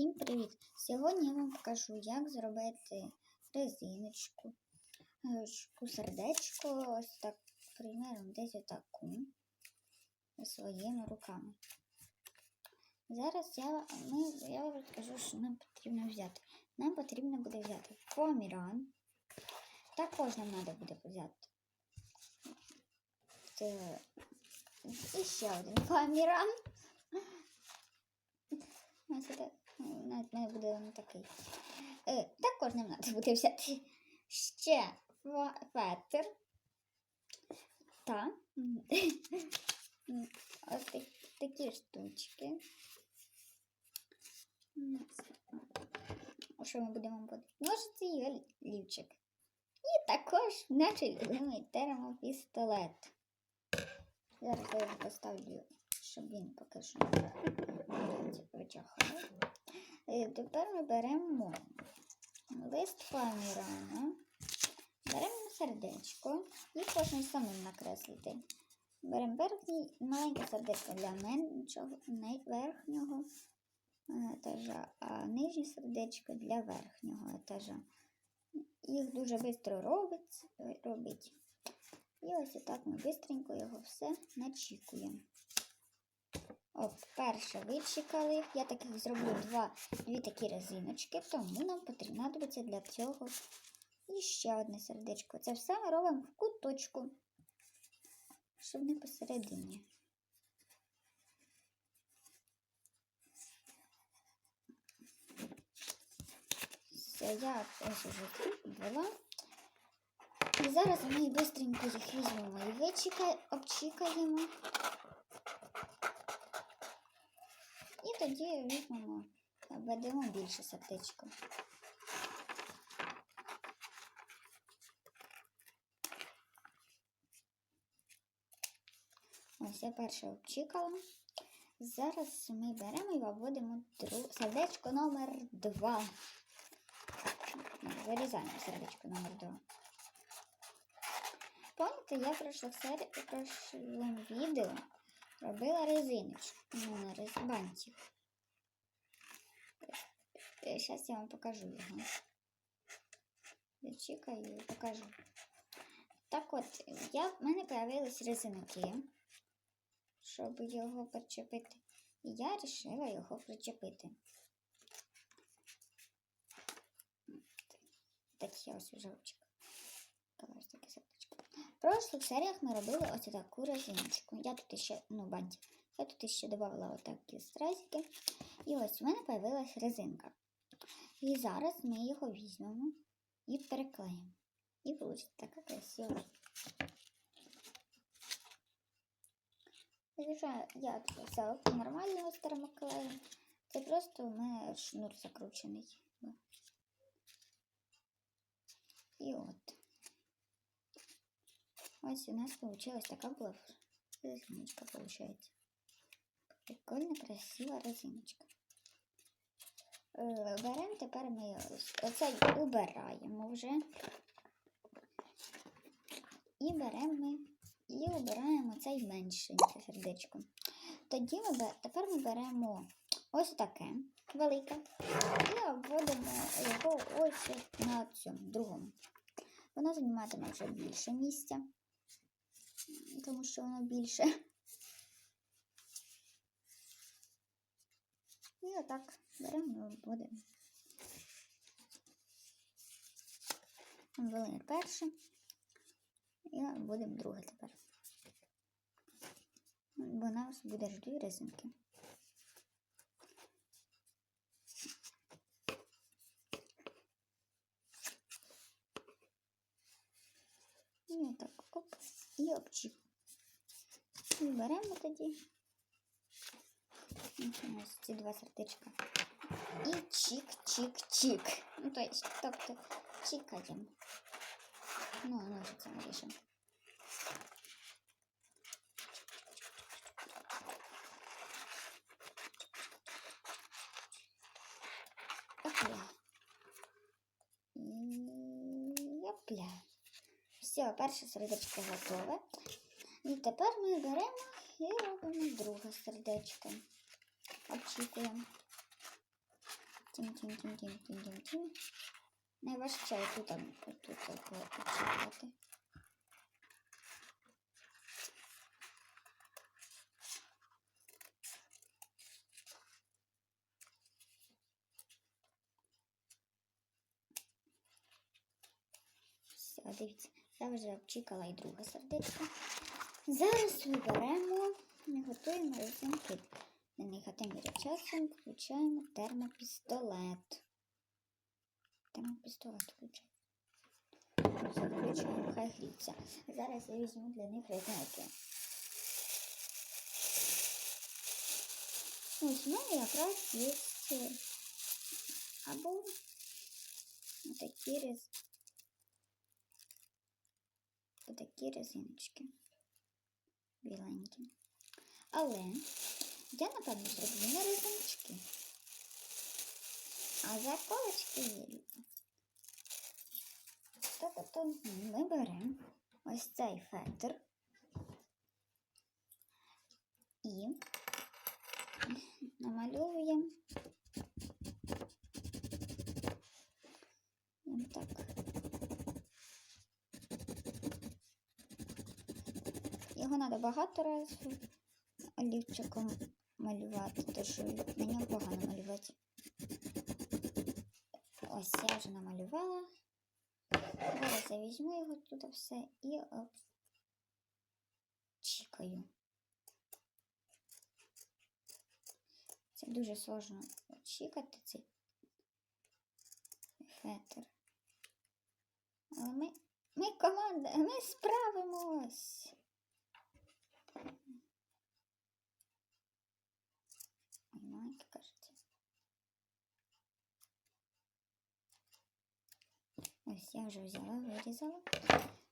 Всім привіт! Сьогодні я вам покажу, як зробити резиночку, сердечко, ось так, примером, десь отаку своїми руками. Зараз я, ми, я вам розкажу, що нам потрібно взяти. Нам потрібно буде взяти поміран. Також нам треба буде взяти. Це... І ще один поміран. Ось ну, навіть не буде він такий. Е, також нам треба буде взяти ще фетр та ось такі штучки. Що ми будемо буде? Ножиці і олівчик. І також наш любимий термопістолет. Зараз я поставлю, щоб він поки що витягав. Е, Тепер ми беремо лист помірана, беремо сердечко і хочемо самим накреслити. Беремо верхній, маленьке сердечко для верхнього етажа, а нижнє сердечко для верхнього етажа. Їх дуже швидко робить, робить. І ось отак ми швидко його все начікуємо. От, перше вичекали. Я таких зроблю два, дві такі резиночки, тому нам потрібно для цього і ще одне сердечко. Це все ми робимо в куточку, щоб не посередині. Я ось уже ввела. І зараз ми швидко їх візьмемо і вичекаємо, обчікаємо. І тоді візьмемо, введемо більше сердечко. Ось я перше обчікала. Зараз ми беремо і виводимо сердечко номер 2. Вирізаємо сердечко номер 2. Пам'ятаєте, я сер... в прошлому відео робила резиночку. Ну, на рез... бантик. Зараз я вам покажу його. Зачекаю і покажу. Так от, я, в мене появились резинки, щоб його причепити. І я вирішила його причепити. Такий ось ужавчик. В прошлих серіях ми робили ось таку резиночку. Я тут ще, ну, бантик. Я тут ще додавала отакі стразики. І ось у мене появилась резинка. І зараз ми його візьмемо і переклеїмо. І вийде така красива. Я тут взяла нормального термоклею. Це просто у мене шнур закручений. І от. Ось у нас получилась така була резиночка, получается. Прикольно, красива резиночка. Е, Беремо тепер ми оцей убираємо вже. І беремо ми і обираємо цей меншеньке сердечко. Тоді ми тепер ми беремо ось таке велике і обводимо його ось на цьому другому. Воно займатиме вже більше місця, тому що воно більше. І отак беремо і обводимо. Перше. І будемо друге тепер. Бо у нас буде ж дві резинки. І так, оп, і обчіп. І беремо тоді. Ось у нас ці два сердечка. І чик-чик-чик. Ну, то есть, тобто чикаємо. Ну, ножицями ріжемо. Опля. І опля. Все, перше сердечко готове. І тепер ми беремо і робимо друге сердечко. Обчікуємо. Тім, тім, тім, тім, тім, тім, тім. Найважче тут, почекати. Все, дивіться, я вже обчікала і друге сердечко. Зараз ми і готуємо резинки. На них часом включаємо термопістолет. Термопістолет включаємо. Включаємо, хай гріться. Зараз я візьму для них резинки. Ось в мене якраз є або такі рез... такі резиночки біленькі. Але я, напевно, зроблю не резиночки, а заколочки є. Тобто ми беремо ось цей фетр і намальовуємо так. Його треба багато разів олівчиком малювати, тому що на ньому погано малювати. Ось я вже намалювала. Зараз я візьму його тут все і обчікаю. Це дуже сложно очікати цей фетр. Але ми, ми команда, ми справимось. Маленький, кажеться. Ось я вже взяла, вирізала.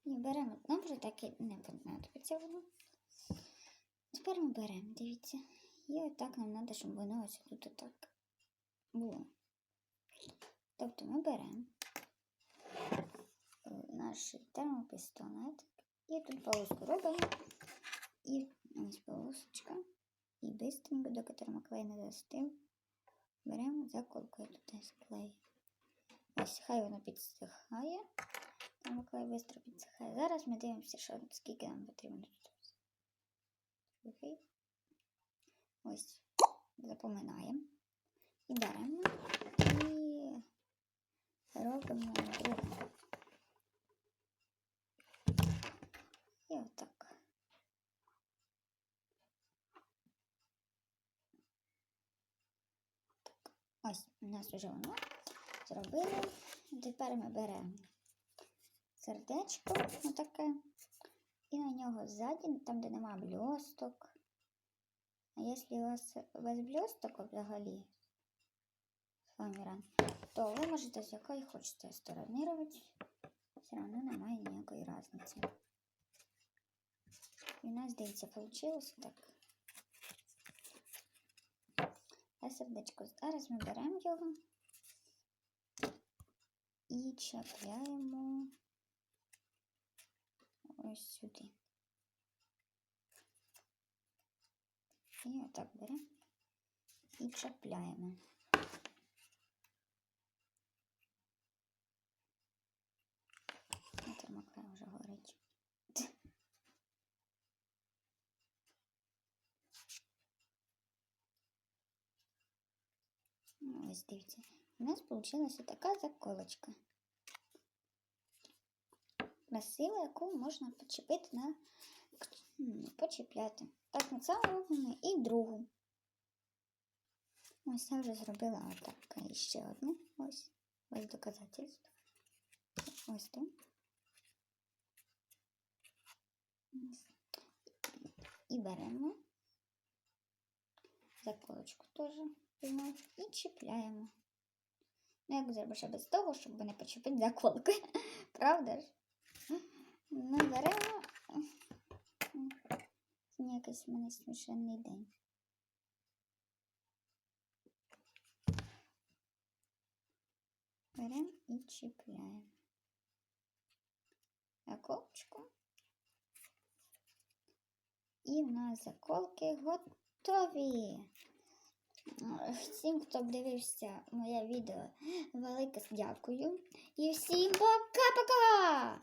І беремо, нам вже так і не понадобиться воно. Тепер ми беремо, дивіться. І отак нам треба, щоб воно ось тут отак було. Тобто ми беремо наш термопістолет і тут полоску робимо. І ось полосочка. І бистренько, доки термоклей не застив, беремо заколкою туди склею. Ось хай воно підсихає. Термоклей швидко підсихає. Зараз ми дивимося, що, скільки нам потрібно тут. Ось запоминаємо. І беремо і робимо другу. І отак. Так. Ось у нас вже воно зробили. Тепер ми беремо сердечко отаке. І на нього ззаді, там, де нема бльосток. А якщо у вас без бльосток взагалі фаміра, то ви можете з якої хочете сторони. Все одно немає ніякої різниці. І у нас, дивіться, вийшло так. А сердечко зараз ми беремо його і чіпляємо ось сюди. І отак беремо і чіпляємо. Термоклей вже горить. Ну, Ось дивіться. У нас вийшла така заколочка. Красива, яку можна почепити на м, почіпляти. Так це робимо і другу. Ось я вже зробила отак. І ще одну. Ось. Ось доказательство. Ось тут. І беремо заколочку теж візьмемо і чіпляємо. Ну, як зробиш без того, щоб не почепити заколки. Правда ж? Ну, беремо. Якийсь у мене смішанний день. Беремо і чіпляємо. Заколочку. І в нас заколки готові. Е, Всім, хто дивився моє відео, велике дякую. І всім пока-пока!